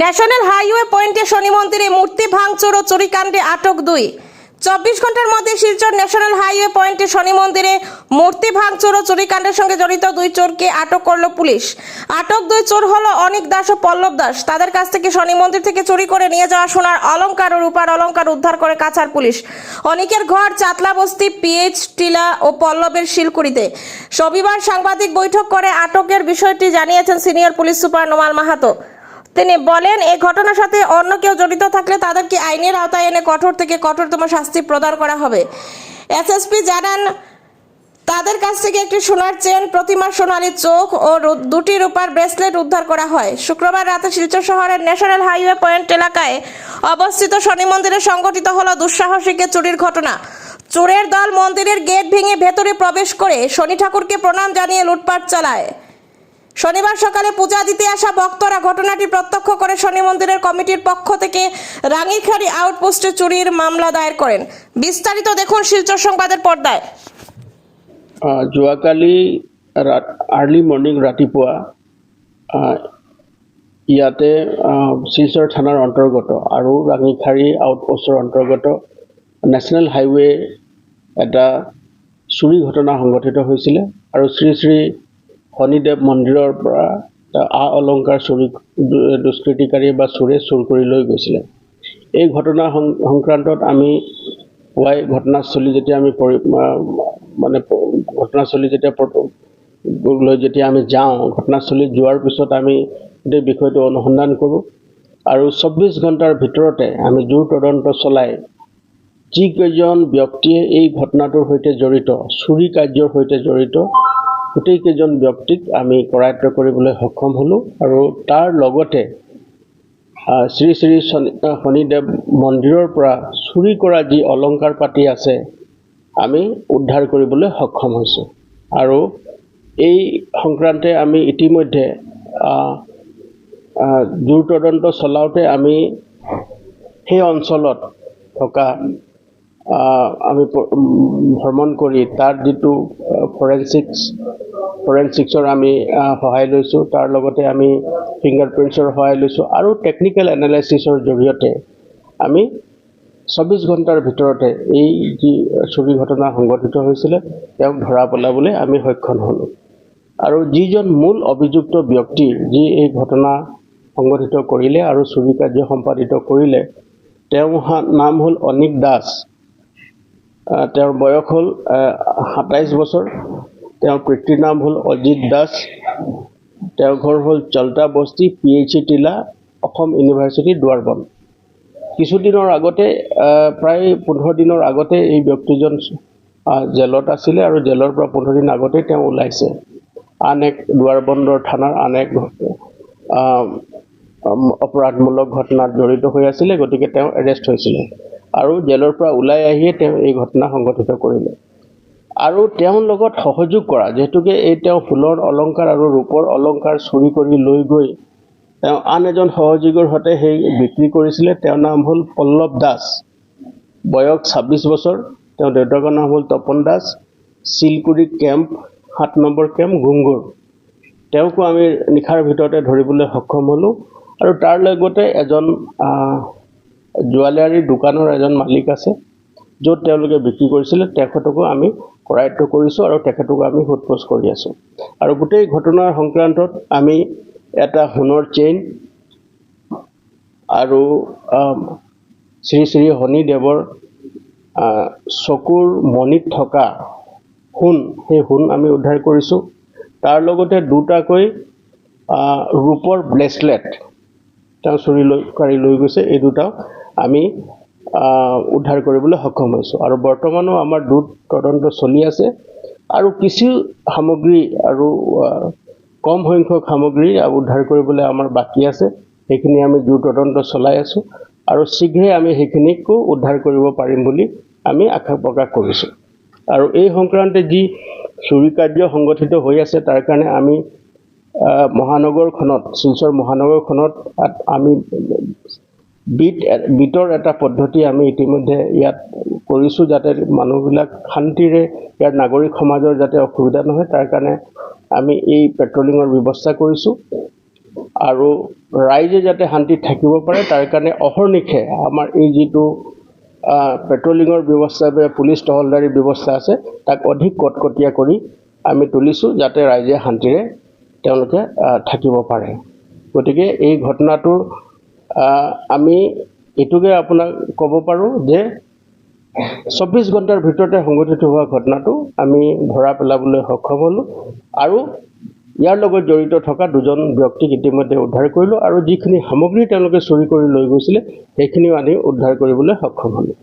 National highway পয়েন্টে শনি মন্দিরে মূর্তি ভাঙচুর ও চুরিকাণ্ডে আটক দুই। চব্বিশ ঘণ্টার মধ্যে শিলচর ন্যাশনাল হাইওয়ে পয়েন্টে শনি মন্দিরে মূর্তি ভাঙচুর ও চুরিকাণ্ডের সঙ্গে জড়িত দুই চোরকে আটক করল পুলিশ। আটক দুই চোর হলো অনিক দাস ও পল্লব দাস। তাদের কাছ থেকে শনি মন্দির থেকে চুরি করে নিয়ে যাওয়া সোনার অলংকার ও রূপার অলংকার উদ্ধার করে কাছার পুলিশ। অনিকের ঘর, চাতলা বস্তি, পিএইচ, টিলা ও পল্লবের শিলকুড়িতে। রবিবার সাংবাদিক বৈঠক করে আটকের বিষয়টি জানিয়েছেন senior police super Nomal Mahato. তিনি বলেন এই ঘটনার সাথে অন্য কেউ জড়িত থাকলে তাদেরকে আইনের আওতায় এনে কঠোর থেকে কঠোরতম শাস্তি প্রদান করা হবে। এসএসপি জানান, তাদের কাছ থেকে একটি সোনার চেন, প্রতিমা, সোনালী চোখ ও দুটি রূপার ব্রেসলেট উদ্ধার করা হয়। শুক্রবার রাতে শিলচর শহরের ন্যাশনাল হাইওয়ে পয়েন্ট এলাকায় অবস্থিত শনি মন্দিরে সংঘটিত হলো দুঃসাহসিকের চুরির ঘটনা। চোরের দল মন্দিরের গেট ভেঙে ভেতরে প্রবেশ করে শনি ঠাকুরকে প্রণাম জানিয়ে লুটপাট চালায়। শনিবার সকালে পূজা দিতে আসা ভক্তরা ঘটনাটি প্রত্যক্ষ করে শনি মন্দিরের কমিটির পক্ষ থেকে রাঙিরখাড়ি আউটপোস্টে চুরির মামলা দায়ের করেন। বিস্তারিত দেখুন শিলচর সংবাদের পর্দায়। যোৱাকালি আৰ্লি মৰ্ণিং ৰাতিপুৱা ইয়াতে শিলচৰ থানাৰ অন্তৰ্গত আৰু ৰাঙিখাৰী আউটপোষ্টৰ অন্তৰ্গত নেশ্যনেল হাইৱে এটা চুৰি ঘটনা সংঘটিত হৈছিলে। আৰু শ্ৰী শ্ৰী শনিদেৱ মন্দিৰৰ পৰা আ অলংকাৰ চুৰি দুষ্কৃতিকাৰী বা চোৰে চুৰ কৰি লৈ গৈছিলে। এই ঘটনা সংক্ৰান্তত আমি পুৱাই ঘটনাস্থলী যেতিয়া আমি পৰি মানে ঘটনাস্থলী যেতিয়া লৈ যেতিয়া আমি যাওঁ ঘটনাস্থলীত যোৱাৰ পিছত আমি গোটেই বিষয়টো অনুসন্ধান কৰোঁ আৰু চৌব্বিছ ঘণ্টাৰ ভিতৰতে আমি জোৰ তদন্ত চলাই যিকেইজন ব্যক্তিয়ে এই ঘটনাটোৰ সৈতে জড়িত চুৰি কাৰ্যৰ সৈতে জড়িত গোটেইকেইজন ব্যক্তিক আমি কৰায়ত্ব কৰিবলৈ সক্ষম হ'লোঁ আৰু তাৰ লগতে শ্ৰী শ্ৰী শনি শনিদেৱ মন্দিৰৰ পৰা চুৰি কৰা যি অলংকাৰ পাতি আছে আমি উদ্ধাৰ কৰিবলৈ সক্ষম হৈছোঁ। আৰু এই সংক্ৰান্তে আমি ইতিমধ্যে জোৰ তদন্ত চলাওঁতে আমি সেই অঞ্চলত থকা আমি ভ্ৰমণ কৰি তাত যিটো ফৰেনচিক্স ফৰেনচিক্সৰ আমি সহায় লৈছোঁ তাৰ লগতে আমি ফিংগাৰ প্ৰিণ্টছৰ সহায় লৈছোঁ আৰু টেকনিকেল এনালাইচিছৰ জৰিয়তে আমি চৌব্বিছ ঘণ্টাৰ ভিতৰতে এই যি চুৰি ঘটনা সংঘটিত হৈছিলে তেওঁক ধৰা পেলাবলৈ আমি সক্ষম হ'লোঁ। আৰু যিজন মূল অভিযুক্ত ব্যক্তি যি এই ঘটনা সংঘটিত কৰিলে আৰু চুৰি কাৰ্য সম্পাদিত কৰিলে তেওঁৰ হা- নাম হ'ল অনিক দাস। তেওঁৰ বয়স হ'ল সাতাইছ বছৰ। তেওঁৰ পিতৃৰ নাম হ'ল অজিত দাস। তেওঁৰ ঘৰ হ'ল চল্টা বস্তি পি এইচ ই টিলা অসম ইউনিভাৰ্চিটি দুৱাৰবন। কিছুদিনৰ আগতে প্ৰায় পোন্ধৰ দিনৰ আগতে এই ব্যক্তিজন জেলত আছিলে আৰু জেলৰ পৰা পোন্ধৰ দিন আগতেই তেওঁ ওলাইছে। আন এক দুৱাৰবন্দৰ থানাৰ আন এক অপৰাধমূলক ঘটনাত জড়িত হৈ আছিলে গতিকে তেওঁ এৰেষ্ট হৈছিলে। আৰু জেলৰ পৰা ওলাই আহিয়ে তেওঁ এই ঘটনা সংঘটিত কৰিলে। আৰু তেওঁৰ লগত সহযোগ কৰা যিহেতুকে এই তেওঁ ফুলৰ অলংকাৰ আৰু ৰূপৰ অলংকাৰ চুৰি কৰি লৈ গৈ তেওঁ আন এজন সহযোগীৰ সৈতে সেই বিক্ৰী কৰিছিলে। তেওঁৰ নাম হ'ল পল্লৱ দাস। বয়স ছাব্বিছ বছৰ। তেওঁৰ দেউতাকৰ নাম হ'ল তপন দাস। চিলকুৰি কেম্প সাত নম্বৰ কেম্প ঘুংগুৰ তেওঁকো আমি নিশাৰ ভিতৰতে ধৰিবলৈ সক্ষম হ'লোঁ। আৰু তাৰ লগতে এজন জুৱেলাৰী দোকানৰ এজন মালিক আছে য'ত তেওঁলোকে বিক্ৰী কৰিছিলে তেখেতকো আমি কৰায়ত্ব কৰিছোঁ আৰু তেখেতকো আমি সোধ পোছ কৰি আছোঁ। আৰু গোটেই ঘটনাৰ সংক্ৰান্তত আমি এটা সোণৰ চেইন আৰু শ্ৰী শ্ৰী শনিদেৱৰ চকুৰ মণিত থকা সোণ সেই সোণ আমি উদ্ধাৰ কৰিছোঁ। তাৰ লগতে দুটাকৈ ৰূপৰ ব্ৰেচলেট তেওঁ চুৰি লৈ কাঢ়ি লৈ গৈছে। এই দুটাও আমি উদ্ধাৰ কৰিবলৈ সক্ষম হৈছোঁ। আৰু বৰ্তমানো আমাৰ দ্ৰুত তদন্ত চলি আছে। আৰু কিছু সামগ্ৰী আৰু কম সংখ্যক সামগ্ৰী উদ্ধাৰ কৰিবলৈ আমাৰ বাকী আছে। সেইখিনি আমি দ্ৰুত তদন্ত চলাই আছোঁ। আৰু শীঘ্ৰে আমি সেইখিনিকো উদ্ধাৰ কৰিব পাৰিম বুলি আমি আশা প্ৰকাশ কৰিছোঁ। আৰু এই সংক্ৰান্তে যি চুৰি কাৰ্য সংগঠিত হৈ আছে তাৰ কাৰণে আমি মহানগৰখনত শিলচৰ মহানগৰখনত আমি বিট বিটৰ এটা পদ্ধতি আমি ইতিমধ্যে ইয়াত কৰিছোঁ যাতে মানুহবিলাক শান্তিৰে ইয়াৰ নাগৰিক সমাজৰ যাতে অসুবিধা নহয় তাৰ কাৰণে আমি এই পেট্ৰলিঙৰ ব্যৱস্থা কৰিছোঁ। আৰু ৰাইজে যাতে শান্তিত থাকিব পাৰে তাৰ কাৰণে অহৰ্নিশে আমাৰ এই যিটো পেট্ৰলিঙৰ ব্যৱস্থা বা পুলিচ টহলদাৰীৰ ব্যৱস্থা আছে তাক অধিক কটকটীয়া কৰি আমি তুলিছোঁ যাতে ৰাইজে শান্তিৰে তেওঁলোকে থাকিব পাৰে। গতিকে এই ঘটনাটো আহ, আমি এইটোকে আপোনাক ক'ব পাৰোঁ যে চৌব্বিছ ঘণ্টাৰ ভিতৰতে সংঘটিত হোৱা ঘটনাটো আমি ধৰা পেলাবলৈ সক্ষম হ'লোঁ আৰু ইয়াৰ লগত জড়িত থকা দুজন ব্যক্তিক ইতিমধ্যে উদ্ধাৰ কৰিলোঁ আৰু যিখিনি সামগ্ৰী তেওঁলোকে চুৰি কৰি লৈ গৈছিলে সেইখিনিও আনি উদ্ধাৰ কৰিবলৈ সক্ষম হ'লোঁ।